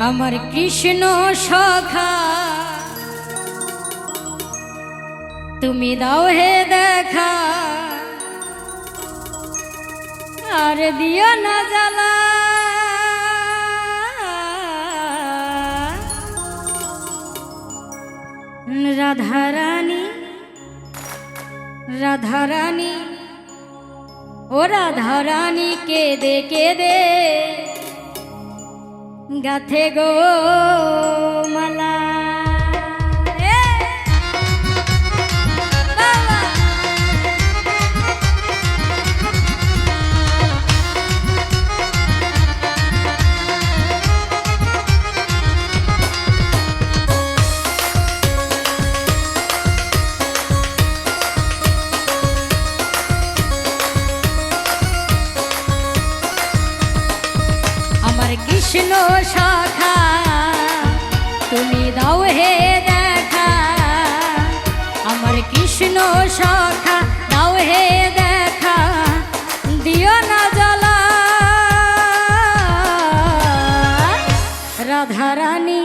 আমার কৃষ্ণ সখা। তুমি দাও হে দেখা। আর দিও না জ্বালা। রাধা রানী ও রাধারানী কেঁদে কেঁদে গাথে গো মালা কৃষ্ণ শাখা। তুমি দাও হে দেখা। আমার কৃষ্ণ শাখা, দাও হে দেখা। দিও না জলা রাধারানী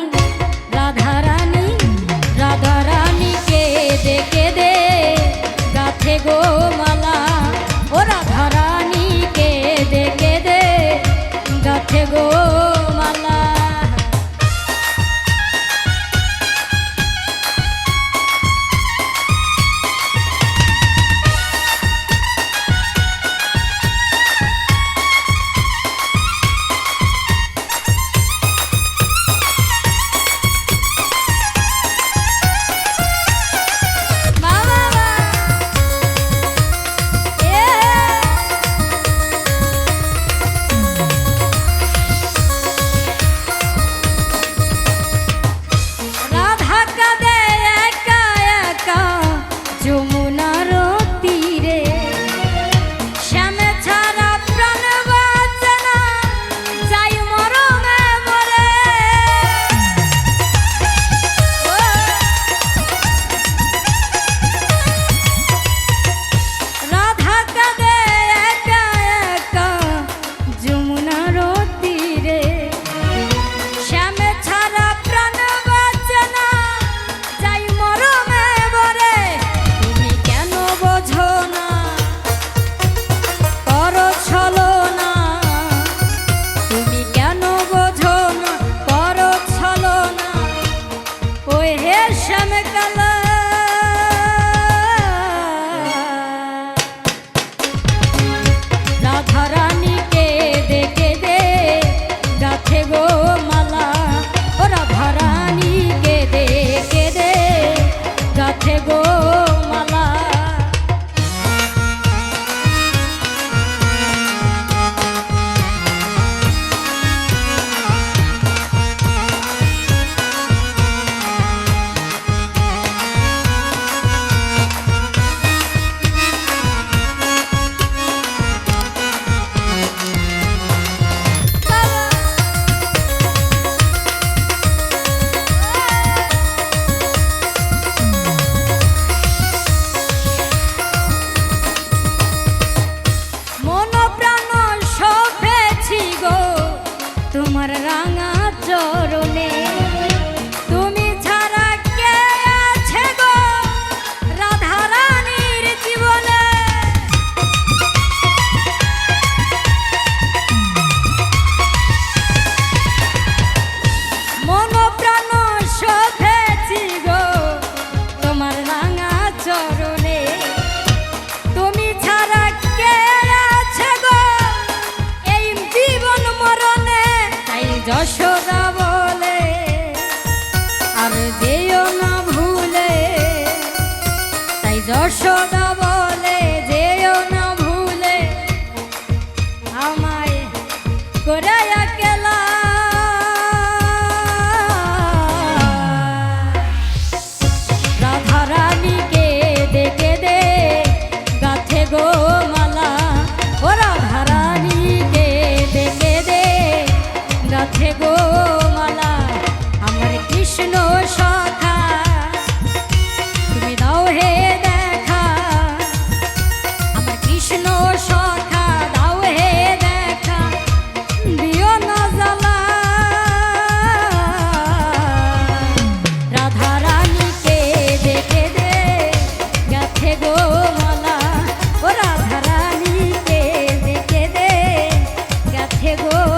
গো